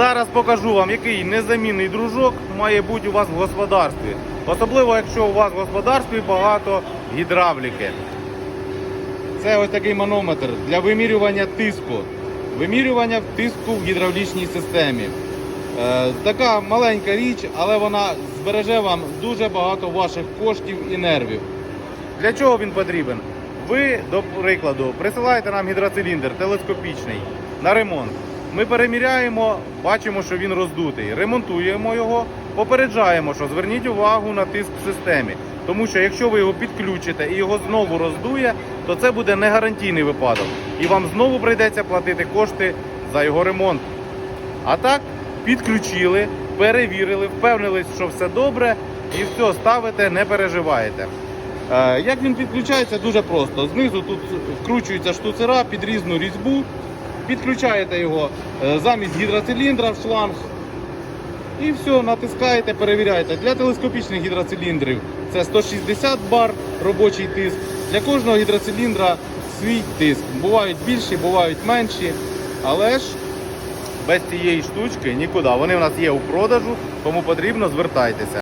Зараз покажу вам, який незамінний дружок має бути у вас в господарстві. Особливо, якщо у вас в господарстві багато гідравліки. Це ось такий манометр для вимірювання тиску. Вимірювання тиску в гідравлічній системі. Е, така маленька річ, але вона збереже вам дуже багато ваших коштів і нервів. Для чого він потрібен? Ви, до прикладу, присилаєте нам гідроциліндр телескопічний на ремонт. Ми переміряємо, бачимо, що він роздутий. Ремонтуємо його, попереджаємо, що зверніть увагу на тиск в системі. Тому що якщо ви його підключите і його знову роздує, то це буде не гарантійний випадок. І вам знову прийдеться платити кошти за його ремонт. А так, підключили, перевірили, впевнились, що все добре, і все, ставите, не переживаєте. Е, Як він підключається, дуже просто. Знизу тут вкручується штуцера під різну різьбу. Підключаєте його е, замість гідроциліндра в шланг. І все, натискаєте, перевіряєте. Для телескопічних гідроциліндрів це 160 бар робочий тиск. Для кожного гідроциліндра свій тиск. Бувають більші, бувають менші. Але ж без цієї штучки нікуди. Вони в нас є у продажу, кому потрібно, звертайтеся.